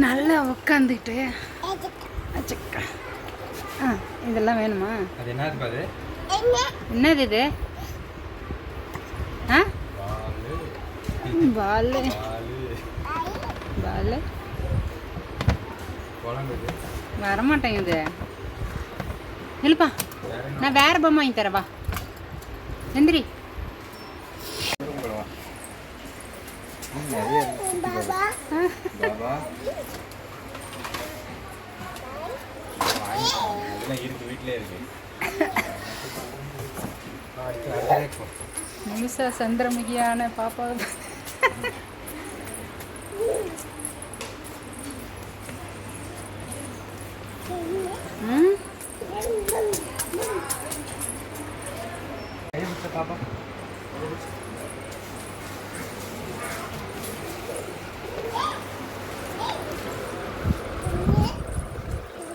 நல்லா உட்காந்துட்டு வச்சுக்க ஆ இதெல்லாம் வேணுமா? அது என்ன இருப்பாது என்னது இது? ஆ? பால். பால். வரமாட்டேங்குது. இல்லைப்பா நான் வேற பொம்மை வாங்கி தரவா எந்திரி இருக்கு. சுத்தி பாரு. பாபா வாங்கிக்கோங்க. இதெல்லாம் இருக்கு வீட்டிலே இருக்கு அடுத்து அடுத்த ரேக் போ. முழுசா சந்திரமுகியான பாப்பா ம் கையை பிடிச்ச பாப்பா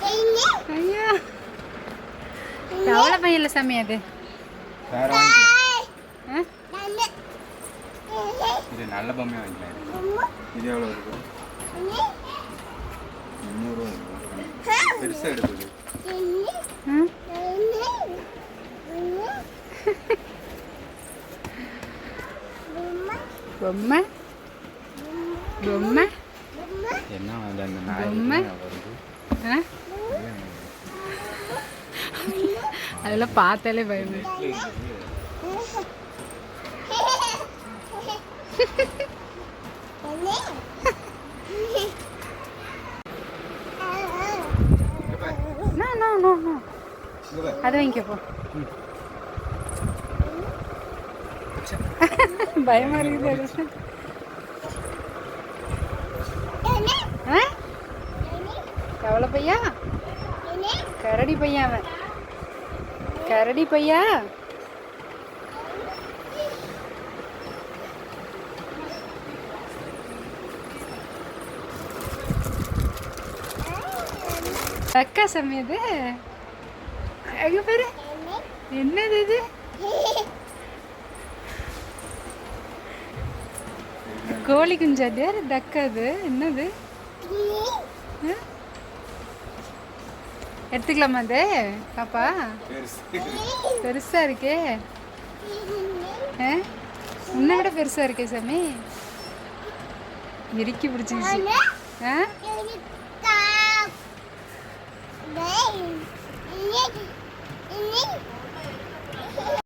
வேணுமா ஐயா கவலை பையன் இல்லை சாமி அது வேற வாங்கிக்கலாம் ஆ இது நல்ல பொம்மையாக வாங்கிக்கலாம் இது எவ்வளோ இருக்கு முந்நூறுவா இருக்கு பெருசாக எடுக்குது ம் பொம்மை பொம்மை என்ன அது அந்த நாய் பொம்மை? வருது ஆ அதெல்லாம் பார்த்தாலே பயமே நோ நோ நோ நோ அது வாங்கிக்க போ பயமா இருக்குது கவலை பையா? கரடி பையன் அவன். கரடி பையா? அக்கா சமையது அங்க பாரு. என்னது இது? கோழி குஞ்சாது யாரு தக்கா அது என்னது? எடுத்துக்கலாமா அது? பாப்பா? பெருசா இருக்கே. ஆ? உன்னை விட பெருசா இருக்கே சாமி. இறுக்கி பிடிச்சிருச்சு ஆ?